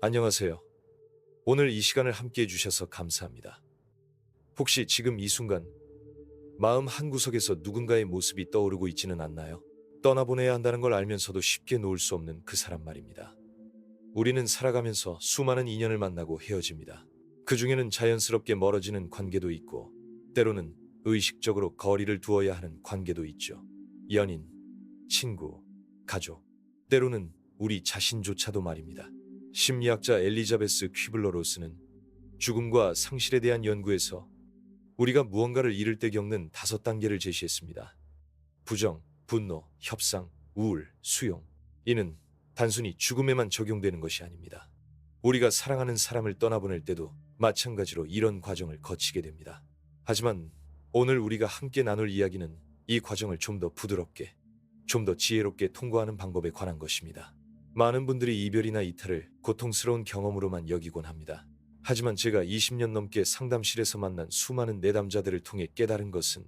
안녕하세요. 오늘 이 시간을 함께 해주셔서 감사합니다. 혹시 지금 이 순간 마음 한구석에서 누군가의 모습이 떠오르고 있지는 않나요? 떠나보내야 한다는 걸 알면서도 쉽게 놓을 수 없는 그 사람 말입니다. 우리는 살아가면서 수많은 인연을 만나고 헤어집니다. 그 중에는 자연스럽게 멀어지는 관계도 있고, 때로는 의식적으로 거리를 두어야 하는 관계도 있죠. 연인, 친구, 가족, 때로는 우리 자신조차도 말입니다. 심리학자 엘리자베스 퀴블러 로스는 죽음과 상실에 대한 연구에서 우리가 무언가를 잃을 때 겪는 다섯 단계를 제시했습니다. 부정, 분노, 협상, 우울, 수용. 이는 단순히 죽음에만 적용되는 것이 아닙니다. 우리가 사랑하는 사람을 떠나보낼 때도 마찬가지로 이런 과정을 거치게 됩니다. 하지만 오늘 우리가 함께 나눌 이야기는 이 과정을 좀 더 부드럽게, 좀 더 지혜롭게 통과하는 방법에 관한 것입니다. 많은 분들이 이별이나 이탈을 고통스러운 경험으로만 여기곤 합니다. 하지만 제가 20년 넘게 상담실에서 만난 수많은 내담자들을 통해 깨달은 것은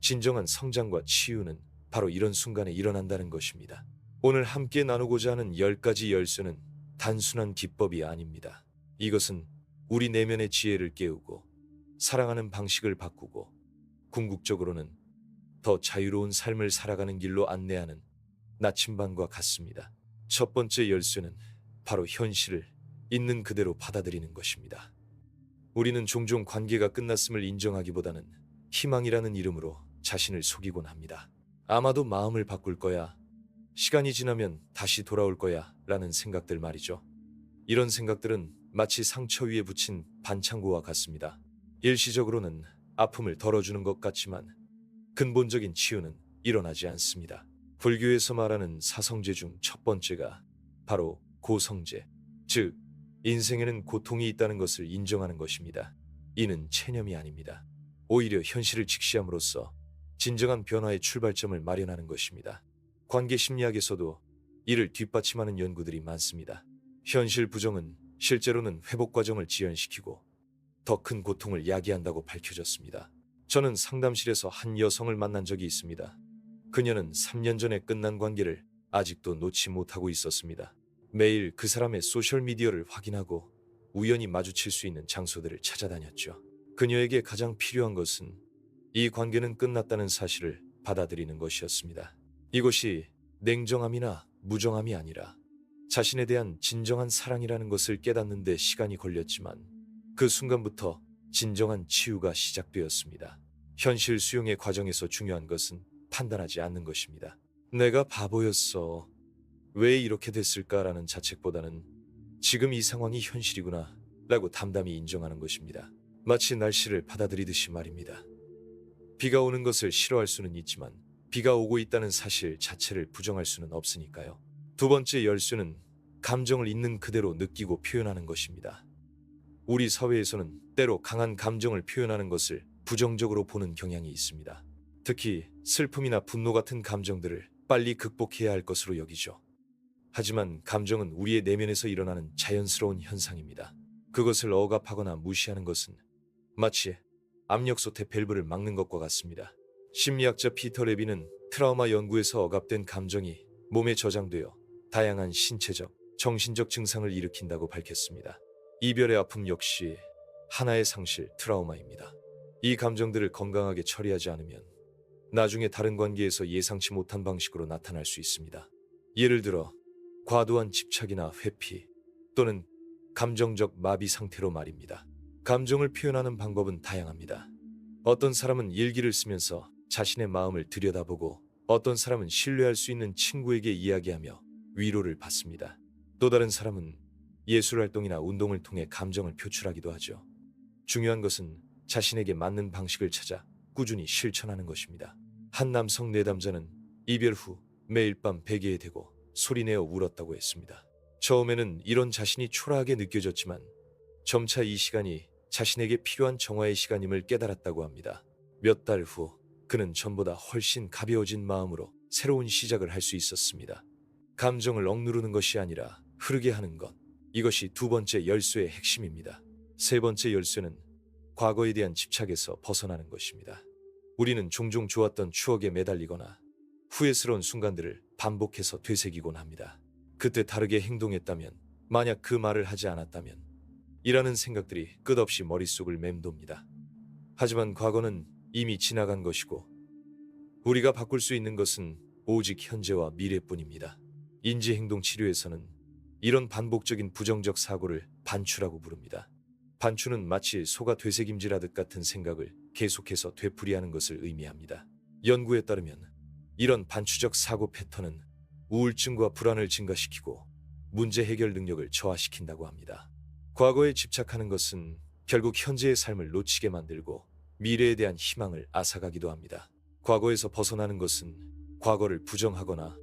진정한 성장과 치유는 바로 이런 순간에 일어난다는 것입니다. 오늘 함께 나누고자 하는 10가지 열쇠는 단순한 기법이 아닙니다. 이것은 우리 내면의 지혜를 깨우고 사랑하는 방식을 바꾸고 궁극적으로는 더 자유로운 삶을 살아가는 길로 안내하는 나침반과 같습니다. 첫 번째 열쇠는 바로 현실을 있는 그대로 받아들이는 것입니다. 우리는 종종 관계가 끝났음을 인정하기보다는 희망이라는 이름으로 자신을 속이곤 합니다. 아마도 마음을 바꿀 거야. 시간이 지나면 다시 돌아올 거야. 라는 생각들 말이죠. 이런 생각들은 마치 상처 위에 붙인 반창고와 같습니다. 일시적으로는 아픔을 덜어주는 것 같지만 근본적인 치유는 일어나지 않습니다. 불교에서 말하는 사성제 중 첫 번째가 바로 고성제, 즉 인생에는 고통이 있다는 것을 인정하는 것입니다. 이는 체념이 아닙니다. 오히려 현실을 직시함으로써 진정한 변화의 출발점을 마련하는 것입니다. 관계 심리학에서도 이를 뒷받침하는 연구들이 많습니다. 현실 부정은 실제로는 회복 과정을 지연시키고 더 큰 고통을 야기한다고 밝혀졌습니다. 저는 상담실에서 한 여성을 만난 적이 있습니다. 그녀는 3년 전에 끝난 관계를 아직도 놓지 못하고 있었습니다. 매일 그 사람의 소셜미디어를 확인하고 우연히 마주칠 수 있는 장소들을 찾아다녔죠. 그녀에게 가장 필요한 것은 이 관계는 끝났다는 사실을 받아들이는 것이었습니다. 이것이 냉정함이나 무정함이 아니라 자신에 대한 진정한 사랑이라는 것을 깨닫는 데 시간이 걸렸지만 그 순간부터 진정한 치유가 시작되었습니다. 현실 수용의 과정에서 중요한 것은 판단하지 않는 것입니다. 내가 바보였어. 왜 이렇게 됐을까라는 자책보다는 지금 이 상황이 현실이구나 라고 담담히 인정하는 것입니다. 마치 날씨를 받아들이듯이 말입니다. 비가 오는 것을 싫어할 수는 있지만 비가 오고 있다는 사실 자체를 부정할 수는 없으니까요. 두 번째 열쇠는 감정을 있는 그대로 느끼고 표현하는 것입니다. 우리 사회에서는 때로 강한 감정을 표현하는 것을 부정적으로 보는 경향이 있습니다. 특히 슬픔이나 분노 같은 감정들을 빨리 극복해야 할 것으로 여기죠. 하지만 감정은 우리의 내면에서 일어나는 자연스러운 현상입니다. 그것을 억압하거나 무시하는 것은 마치 압력솥의 밸브를 막는 것과 같습니다. 심리학자 피터 레비는 트라우마 연구에서 억압된 감정이 몸에 저장되어 다양한 신체적, 정신적 증상을 일으킨다고 밝혔습니다. 이별의 아픔 역시 하나의 상실, 트라우마입니다. 이 감정들을 건강하게 처리하지 않으면 나중에 다른 관계에서 예상치 못한 방식으로 나타날 수 있습니다. 예를 들어 과도한 집착이나 회피 또는 감정적 마비 상태로 말입니다. 감정을 표현하는 방법은 다양합니다. 어떤 사람은 일기를 쓰면서 자신의 마음을 들여다보고 어떤 사람은 신뢰할 수 있는 친구에게 이야기하며 위로를 받습니다. 또 다른 사람은 예술 활동이나 운동을 통해 감정을 표출하기도 하죠. 중요한 것은 자신에게 맞는 방식을 찾아 꾸준히 실천하는 것입니다. 한 남성 내담자는 이별 후 매일 밤 베개에 대고 소리내어 울었다고 했습니다. 처음에는 이런 자신이 초라하게 느껴졌지만 점차 이 시간이 자신에게 필요한 정화의 시간임을 깨달았다고 합니다. 몇 달 후 그는 전보다 훨씬 가벼워진 마음으로 새로운 시작을 할 수 있었습니다. 감정을 억누르는 것이 아니라 흐르게 하는 것. 이것이 두 번째 열쇠의 핵심입니다. 세 번째 열쇠는 과거에 대한 집착에서 벗어나는 것입니다. 우리는 종종 좋았던 추억에 매달리거나 후회스러운 순간들을 반복해서 되새기곤 합니다. 그때 다르게 행동했다면 만약 그 말을 하지 않았다면 이라는 생각들이 끝없이 머릿속을 맴돕니다. 하지만 과거는 이미 지나간 것이고 우리가 바꿀 수 있는 것은 오직 현재와 미래뿐입니다. 인지행동 치료에서는 이런 반복적인 부정적 사고를 반추라고 부릅니다. 반추는 마치 소가 되새김질하듯 같은 생각을 계속해서 되풀이하는 것을 의미합니다. 연구에 따르면 이런 반추적 사고 패턴은 우울증과 불안을 증가시키고 문제 해결 능력을 저하시킨다고 합니다. 과거에 집착하는 것은 결국 현재의 삶을 놓치게 만들고 미래에 대한 희망을 앗아가기도 합니다. 과거에서 벗어나는 것은 과거를 부정하거나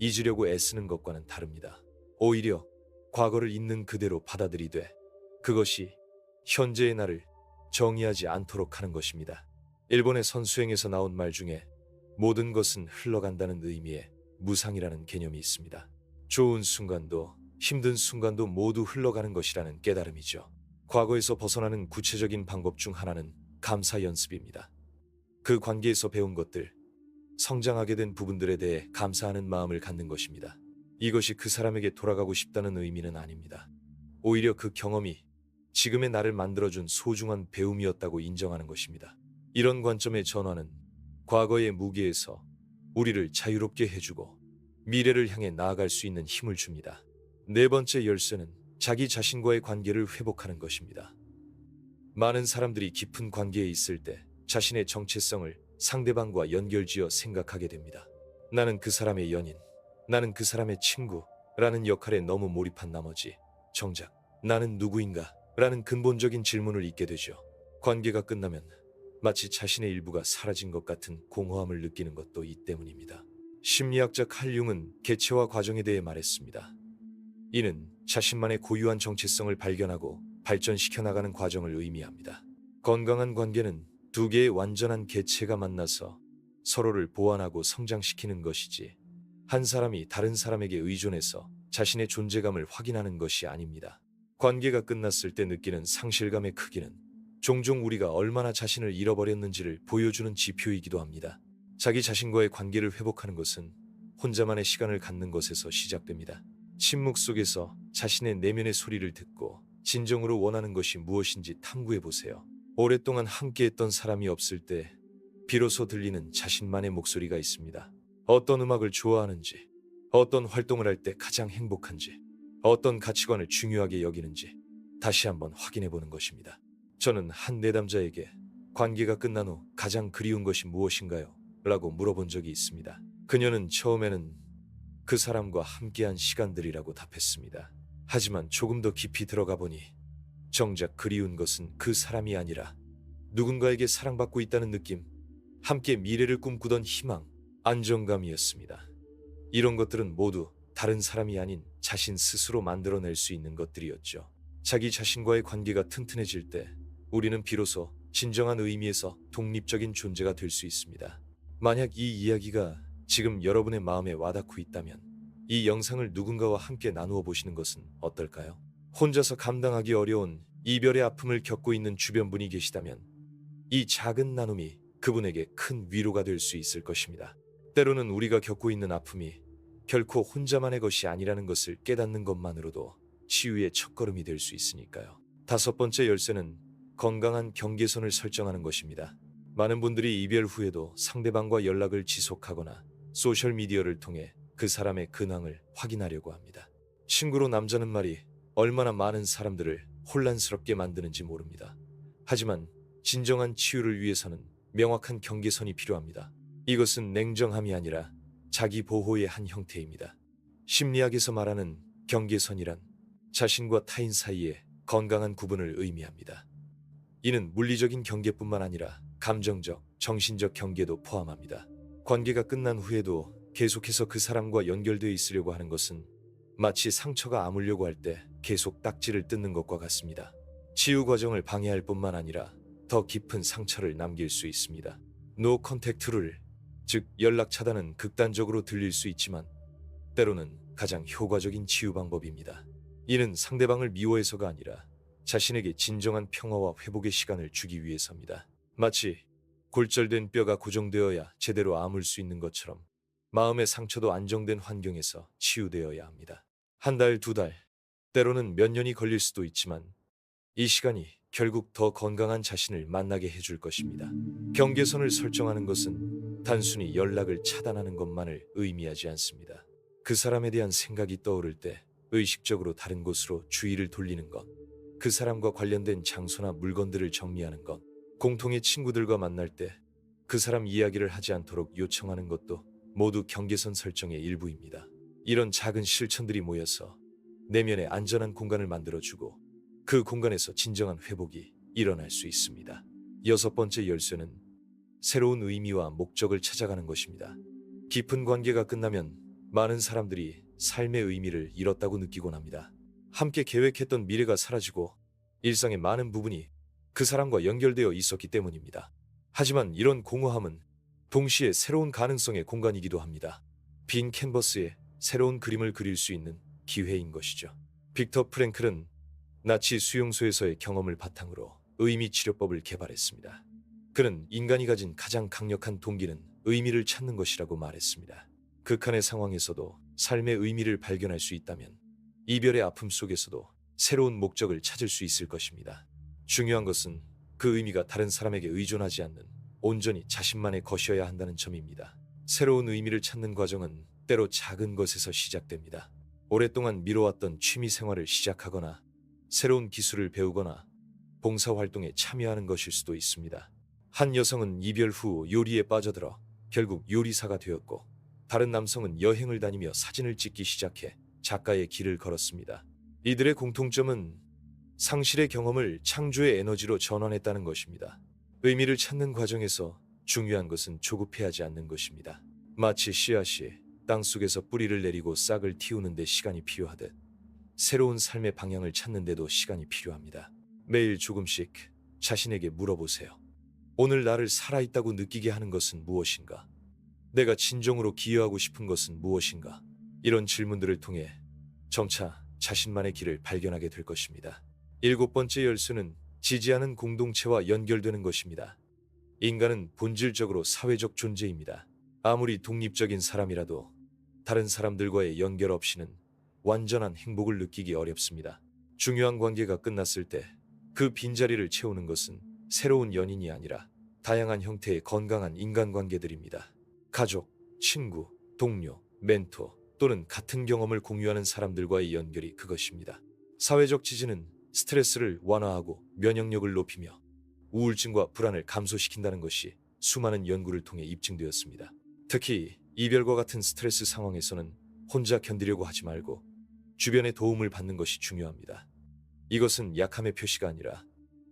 잊으려고 애쓰는 것과는 다릅니다. 오히려 과거를 있는 그대로 받아들이되 그것이 현재의 나를 정의하지 않도록 하는 것입니다. 일본의 선수행에서 나온 말 중에 모든 것은 흘러간다는 의미의 무상이라는 개념이 있습니다. 좋은 순간도 힘든 순간도 모두 흘러가는 것이라는 깨달음이죠. 과거에서 벗어나는 구체적인 방법 중 하나는 감사 연습입니다. 그 관계에서 배운 것들, 성장하게 된 부분들에 대해 감사하는 마음을 갖는 것입니다. 이것이 그 사람에게 돌아가고 싶다는 의미는 아닙니다. 오히려 그 경험이 지금의 나를 만들어준 소중한 배움이었다고 인정하는 것입니다. 이런 관점의 전환은 과거의 무게에서 우리를 자유롭게 해주고 미래를 향해 나아갈 수 있는 힘을 줍니다. 네 번째 열쇠는 자기 자신과의 관계를 회복하는 것입니다. 많은 사람들이 깊은 관계에 있을 때 자신의 정체성을 상대방과 연결지어 생각하게 됩니다. 나는 그 사람의 연인, 나는 그 사람의 친구라는 역할에 너무 몰입한 나머지 정작 나는 누구인가 라는 근본적인 질문을 잊게 되죠. 관계가 끝나면 마치 자신의 일부가 사라진 것 같은 공허함을 느끼는 것도 이 때문입니다. 심리학자 칼 융은 개체화 과정에 대해 말했습니다. 이는 자신만의 고유한 정체성을 발견하고 발전시켜 나가는 과정을 의미합니다. 건강한 관계는 두 개의 완전한 개체가 만나서 서로를 보완하고 성장시키는 것이지 한 사람이 다른 사람에게 의존해서 자신의 존재감을 확인하는 것이 아닙니다. 관계가 끝났을 때 느끼는 상실감의 크기는 종종 우리가 얼마나 자신을 잃어버렸는지를 보여주는 지표이기도 합니다. 자기 자신과의 관계를 회복하는 것은 혼자만의 시간을 갖는 것에서 시작됩니다. 침묵 속에서 자신의 내면의 소리를 듣고 진정으로 원하는 것이 무엇인지 탐구해 보세요. 오랫동안 함께했던 사람이 없을 때 비로소 들리는 자신만의 목소리가 있습니다. 어떤 음악을 좋아하는지, 어떤 활동을 할 때 가장 행복한지, 어떤 가치관을 중요하게 여기는지 다시 한번 확인해 보는 것입니다. 저는 한 내담자에게 관계가 끝난 후 가장 그리운 것이 무엇인가요? 라고 물어본 적이 있습니다. 그녀는 처음에는 그 사람과 함께한 시간들이라고 답했습니다. 하지만 조금 더 깊이 들어가 보니 정작 그리운 것은 그 사람이 아니라 누군가에게 사랑받고 있다는 느낌, 함께 미래를 꿈꾸던 희망, 안정감이었습니다. 이런 것들은 모두 다른 사람이 아닌 자신 스스로 만들어낼 수 있는 것들이었죠. 자기 자신과의 관계가 튼튼해질 때 우리는 비로소 진정한 의미에서 독립적인 존재가 될 수 있습니다. 만약 이 이야기가 지금 여러분의 마음에 와닿고 있다면 이 영상을 누군가와 함께 나누어 보시는 것은 어떨까요? 혼자서 감당하기 어려운 이별의 아픔을 겪고 있는 주변 분이 계시다면 이 작은 나눔이 그분에게 큰 위로가 될 수 있을 것입니다. 때로는 우리가 겪고 있는 아픔이 결코 혼자만의 것이 아니라는 것을 깨닫는 것만으로도 치유의 첫걸음이 될 수 있으니까요. 다섯 번째 열쇠는 건강한 경계선을 설정하는 것입니다. 많은 분들이 이별 후에도 상대방과 연락을 지속하거나 소셜미디어를 통해 그 사람의 근황을 확인하려고 합니다. 친구로 남자는 말이 얼마나 많은 사람들을 혼란스럽게 만드는지 모릅니다. 하지만 진정한 치유를 위해서는 명확한 경계선이 필요합니다. 이것은 냉정함이 아니라 자기 보호의 한 형태입니다. 심리학에서 말하는 경계선이란 자신과 타인 사이의 건강한 구분을 의미합니다. 이는 물리적인 경계뿐만 아니라 감정적, 정신적 경계도 포함합니다. 관계가 끝난 후에도 계속해서 그 사람과 연결되어 있으려고 하는 것은 마치 상처가 아물려고 할 때 계속 딱지를 뜯는 것과 같습니다. 치유 과정을 방해할 뿐만 아니라 더 깊은 상처를 남길 수 있습니다. 노 컨택트 룰, 즉 연락 차단은 극단적으로 들릴 수 있지만 때로는 가장 효과적인 치유 방법입니다. 이는 상대방을 미워해서가 아니라 자신에게 진정한 평화와 회복의 시간을 주기 위해서입니다. 마치 골절된 뼈가 고정되어야 제대로 아물 수 있는 것처럼 마음의 상처도 안정된 환경에서 치유되어야 합니다. 한 달, 두 달, 때로는 몇 년이 걸릴 수도 있지만 이 시간이 결국 더 건강한 자신을 만나게 해줄 것입니다. 경계선을 설정하는 것은 단순히 연락을 차단하는 것만을 의미하지 않습니다. 그 사람에 대한 생각이 떠오를 때 의식적으로 다른 곳으로 주의를 돌리는 것, 그 사람과 관련된 장소나 물건들을 정리하는 것, 공통의 친구들과 만날 때 그 사람 이야기를 하지 않도록 요청하는 것도 모두 경계선 설정의 일부입니다. 이런 작은 실천들이 모여서 내면의 안전한 공간을 만들어주고 그 공간에서 진정한 회복이 일어날 수 있습니다. 여섯 번째 열쇠는 새로운 의미와 목적을 찾아가는 것입니다. 깊은 관계가 끝나면 많은 사람들이 삶의 의미를 잃었다고 느끼곤 합니다. 함께 계획했던 미래가 사라지고 일상의 많은 부분이 그 사람과 연결되어 있었기 때문입니다. 하지만 이런 공허함은 동시에 새로운 가능성의 공간이기도 합니다. 빈 캔버스에 새로운 그림을 그릴 수 있는 기회인 것이죠. 빅터 프랭클은 나치 수용소에서의 경험을 바탕으로 의미 치료법을 개발했습니다. 그는 인간이 가진 가장 강력한 동기는 의미를 찾는 것이라고 말했습니다. 극한의 상황에서도 삶의 의미를 발견할 수 있다면 이별의 아픔 속에서도 새로운 목적을 찾을 수 있을 것입니다. 중요한 것은 그 의미가 다른 사람에게 의존하지 않는 온전히 자신만의 것이어야 한다는 점입니다. 새로운 의미를 찾는 과정은 때로 작은 것에서 시작됩니다. 오랫동안 미뤄왔던 취미 생활을 시작하거나 새로운 기술을 배우거나 봉사활동에 참여하는 것일 수도 있습니다. 한 여성은 이별 후 요리에 빠져들어 결국 요리사가 되었고 다른 남성은 여행을 다니며 사진을 찍기 시작해 작가의 길을 걸었습니다. 이들의 공통점은 상실의 경험을 창조의 에너지로 전환했다는 것입니다. 의미를 찾는 과정에서 중요한 것은 조급해하지 않는 것입니다. 마치 씨앗이 땅 속에서 뿌리를 내리고 싹을 틔우는 데 시간이 필요하듯 새로운 삶의 방향을 찾는데도 시간이 필요합니다. 매일 조금씩 자신에게 물어보세요. 오늘 나를 살아있다고 느끼게 하는 것은 무엇인가? 내가 진정으로 기여하고 싶은 것은 무엇인가? 이런 질문들을 통해 점차 자신만의 길을 발견하게 될 것입니다. 일곱 번째 열쇠는 지지하는 공동체와 연결되는 것입니다. 인간은 본질적으로 사회적 존재입니다. 아무리 독립적인 사람이라도 다른 사람들과의 연결 없이는 완전한 행복을 느끼기 어렵습니다. 중요한 관계가 끝났을 때 그 빈자리를 채우는 것은 새로운 연인이 아니라 다양한 형태의 건강한 인간관계들입니다. 가족, 친구, 동료, 멘토 또는 같은 경험을 공유하는 사람들과의 연결이 그것입니다. 사회적 지지는 스트레스를 완화하고 면역력을 높이며 우울증과 불안을 감소시킨다는 것이 수많은 연구를 통해 입증되었습니다. 특히 이별과 같은 스트레스 상황에서는 혼자 견디려고 하지 말고 주변의 도움을 받는 것이 중요합니다. 이것은 약함의 표시가 아니라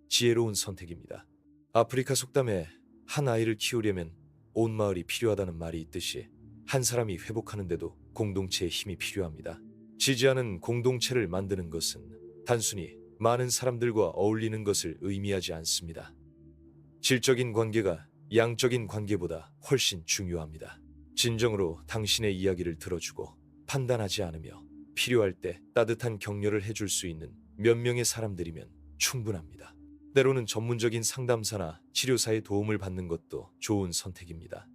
지혜로운 선택입니다. 아프리카 속담에 한 아이를 키우려면 온 마을이 필요하다는 말이 있듯이 한 사람이 회복하는데도 공동체의 힘이 필요합니다. 지지하는 공동체를 만드는 것은 단순히 많은 사람들과 어울리는 것을 의미하지 않습니다. 질적인 관계가 양적인 관계보다 훨씬 중요합니다. 진정으로 당신의 이야기를 들어주고 판단하지 않으며 필요할 때 따뜻한 격려를 해줄 수 있는 몇 명의 사람들이면 충분합니다. 때로는 전문적인 상담사나 치료사의 도움을 받는 것도 좋은 선택입니다.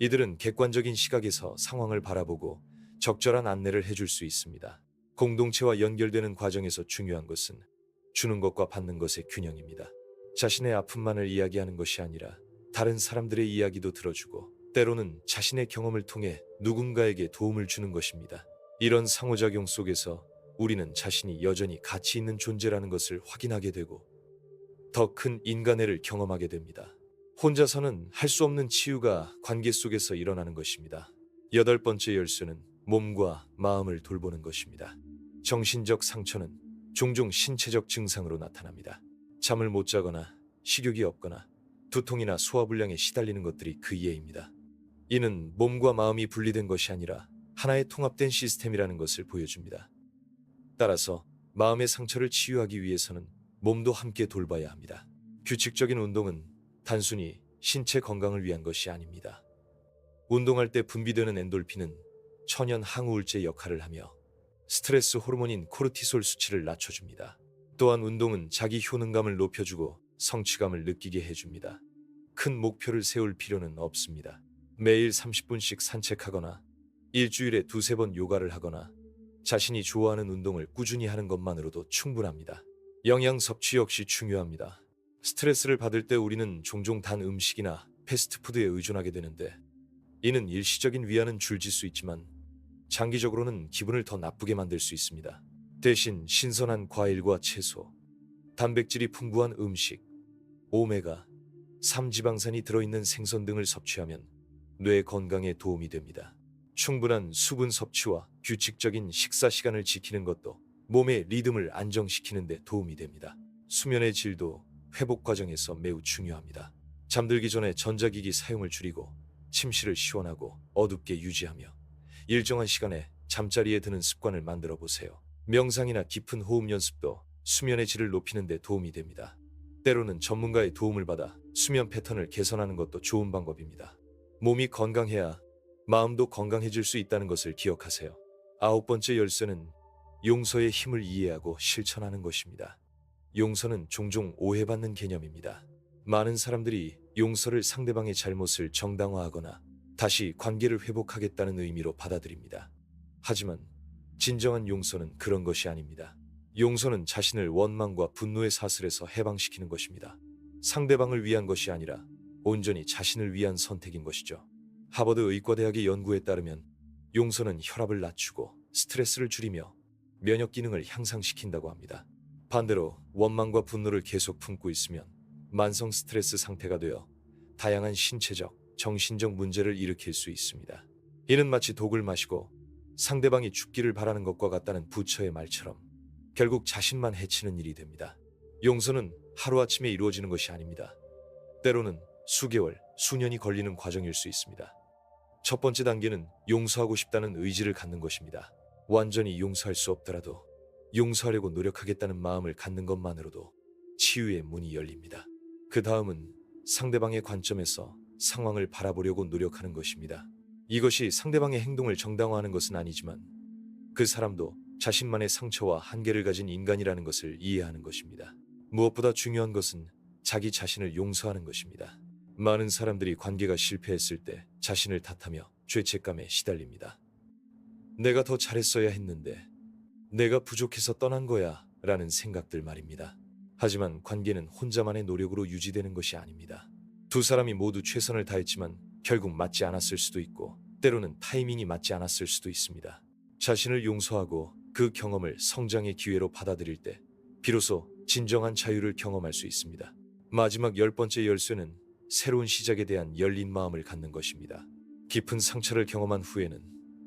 이들은 객관적인 시각에서 상황을 바라보고 적절한 안내를 해줄 수 있습니다. 공동체와 연결되는 과정에서 중요한 것은 주는 것과 받는 것의 균형입니다. 자신의 아픔만을 이야기하는 것이 아니라 다른 사람들의 이야기도 들어주고 때로는 자신의 경험을 통해 누군가에게 도움을 주는 것입니다. 이런 상호작용 속에서 우리는 자신이 여전히 가치 있는 존재라는 것을 확인하게 되고 더 큰 인간애를 경험하게 됩니다. 혼자서는 할 수 없는 치유가 관계 속에서 일어나는 것입니다. 여덟 번째 열쇠는 몸과 마음을 돌보는 것입니다. 정신적 상처는 종종 신체적 증상으로 나타납니다. 잠을 못 자거나 식욕이 없거나 두통이나 소화불량에 시달리는 것들이 그 예입니다. 이는 몸과 마음이 분리된 것이 아니라 하나의 통합된 시스템이라는 것을 보여줍니다. 따라서 마음의 상처를 치유하기 위해서는 몸도 함께 돌봐야 합니다. 규칙적인 운동은 단순히 신체 건강을 위한 것이 아닙니다. 운동할 때 분비되는 엔돌핀은 천연 항우울제 역할을 하며 스트레스 호르몬인 코르티솔 수치를 낮춰줍니다. 또한 운동은 자기 효능감을 높여주고 성취감을 느끼게 해줍니다. 큰 목표를 세울 필요는 없습니다. 매일 30분씩 산책하거나 일주일에 두세 번 요가를 하거나 자신이 좋아하는 운동을 꾸준히 하는 것만으로도 충분합니다. 영양 섭취 역시 중요합니다. 스트레스를 받을 때 우리는 종종 단 음식이나 패스트푸드에 의존하게 되는데 이는 일시적인 위안은 줄질 수 있지만 장기적으로는 기분을 더 나쁘게 만들 수 있습니다. 대신 신선한 과일과 채소, 단백질이 풍부한 음식, 오메가, 3 지방산이 들어있는 생선 등을 섭취하면 뇌 건강에 도움이 됩니다. 충분한 수분 섭취와 규칙적인 식사 시간을 지키는 것도 몸의 리듬을 안정시키는 데 도움이 됩니다. 수면의 질도 회복 과정에서 매우 중요합니다. 잠들기 전에 전자기기 사용을 줄이고 침실을 시원하고 어둡게 유지하며 일정한 시간에 잠자리에 드는 습관을 만들어 보세요. 명상이나 깊은 호흡 연습도 수면의 질을 높이는 데 도움이 됩니다. 때로는 전문가의 도움을 받아 수면 패턴을 개선하는 것도 좋은 방법입니다. 몸이 건강해야 마음도 건강해질 수 있다는 것을 기억하세요. 아홉 번째 열쇠는 용서의 힘을 이해하고 실천하는 것입니다. 용서는 종종 오해받는 개념입니다. 많은 사람들이 용서를 상대방의 잘못을 정당화하거나 다시 관계를 회복하겠다는 의미로 받아들입니다. 하지만 진정한 용서는 그런 것이 아닙니다. 용서는 자신을 원망과 분노의 사슬에서 해방시키는 것입니다. 상대방을 위한 것이 아니라 온전히 자신을 위한 선택인 것이죠. 하버드 의과대학의 연구에 따르면 용서는 혈압을 낮추고 스트레스를 줄이며 면역 기능을 향상시킨다고 합니다. 반대로 원망과 분노를 계속 품고 있으면 만성 스트레스 상태가 되어 다양한 신체적, 정신적 문제를 일으킬 수 있습니다. 이는 마치 독을 마시고 상대방이 죽기를 바라는 것과 같다는 부처의 말처럼 결국 자신만 해치는 일이 됩니다. 용서는 하루아침에 이루어지는 것이 아닙니다. 때로는 수개월, 수년이 걸리는 과정일 수 있습니다. 첫 번째 단계는 용서하고 싶다는 의지를 갖는 것입니다. 완전히 용서할 수 없더라도 용서하려고 노력하겠다는 마음을 갖는 것만으로도 치유의 문이 열립니다. 그 다음은 상대방의 관점에서 상황을 바라보려고 노력하는 것입니다. 이것이 상대방의 행동을 정당화하는 것은 아니지만 그 사람도 자신만의 상처와 한계를 가진 인간이라는 것을 이해하는 것입니다. 무엇보다 중요한 것은 자기 자신을 용서하는 것입니다. 많은 사람들이 관계가 실패했을 때 자신을 탓하며 죄책감에 시달립니다. 내가 더 잘했어야 했는데, 내가 부족해서 떠난 거야 라는 생각들 말입니다. 하지만 관계는 혼자만의 노력으로 유지되는 것이 아닙니다. 두 사람이 모두 최선을 다했지만 결국 맞지 않았을 수도 있고, 때로는 타이밍이 맞지 않았을 수도 있습니다. 자신을 용서하고 그 경험을 성장의 기회로 받아들일 때, 비로소 진정한 자유를 경험할 수 있습니다. 마지막 열 번째 열쇠는 새로운 시작에 대한 열린 마음을 갖는 것입니다. 깊은 상처를 경험한 후에는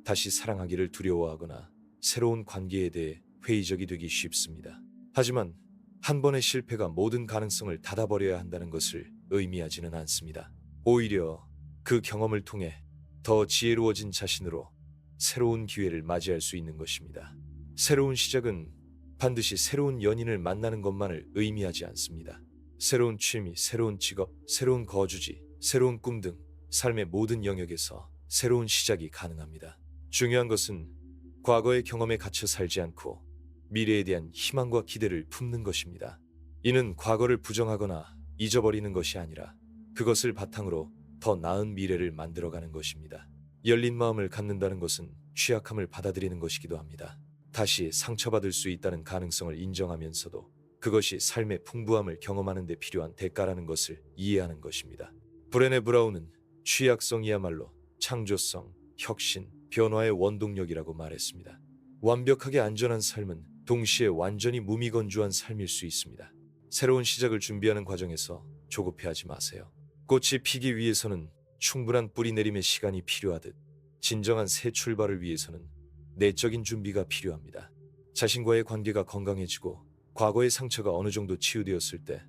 다시 사랑하기를 두려워하거나 새로운 관계에 대해 회의적이 되기 쉽습니다. 하지만 한 번의 실패가 모든 가능성을 닫아버려야 한다는 것을 의미하지는 않습니다. 오히려 그 경험을 통해 더 지혜로워진 자신으로 새로운 기회를 맞이할 수 있는 것입니다. 새로운 시작은 반드시 새로운 연인을 만나는 것만을 의미하지 않습니다. 새로운 취미, 새로운 직업, 새로운 거주지, 새로운 꿈 등 삶의 모든 영역에서 새로운 시작이 가능합니다. 중요한 것은 과거의 경험에 갇혀 살지 않고 미래에 대한 희망과 기대를 품는 것입니다. 이는 과거를 부정하거나 잊어버리는 것이 아니라 그것을 바탕으로 더 나은 미래를 만들어가는 것입니다. 열린 마음을 갖는다는 것은 취약함을 받아들이는 것이기도 합니다. 다시 상처받을 수 있다는 가능성을 인정하면서도 그것이 삶의 풍부함을 경험하는 데 필요한 대가라는 것을 이해하는 것입니다. 브레네 브라운은 취약성이야말로 창조성, 혁신, 변화의 원동력이라고 말했습니다. 완벽하게 안전한 삶은 동시에 완전히 무미건조한 삶일 수 있습니다. 새로운 시작을 준비하는 과정에서 조급해하지 마세요. 꽃이 피기 위해서는 충분한 뿌리 내림의 시간이 필요하듯 진정한 새 출발을 위해서는 내적인 준비가 필요합니다. 자신과의 관계가 건강해지고 과거의 상처가 어느 정도 치유되었을 때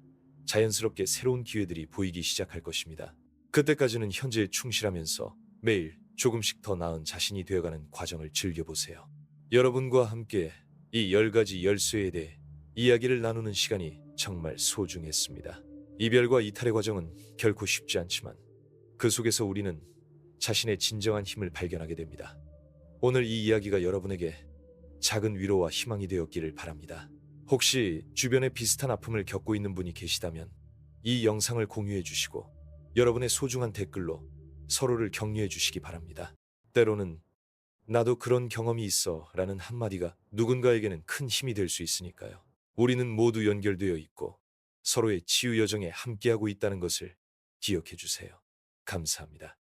자연스럽게 새로운 기회들이 보이기 시작할 것입니다. 그때까지는 현재에 충실하면서 매일 조금씩 더 나은 자신이 되어가는 과정을 즐겨보세요. 여러분과 함께 이 열 가지 열쇠에 대해 이야기를 나누는 시간이 정말 소중했습니다. 이별과 이탈의 과정은 결코 쉽지 않지만 그 속에서 우리는 자신의 진정한 힘을 발견하게 됩니다. 오늘 이 이야기가 여러분에게 작은 위로와 희망이 되었기를 바랍니다. 혹시 주변에 비슷한 아픔을 겪고 있는 분이 계시다면 이 영상을 공유해 주시고 여러분의 소중한 댓글로 서로를 격려해 주시기 바랍니다. 때로는 나도 그런 경험이 있어 라는 한마디가 누군가에게는 큰 힘이 될 수 있으니까요. 우리는 모두 연결되어 있고 서로의 치유 여정에 함께하고 있다는 것을 기억해 주세요. 감사합니다.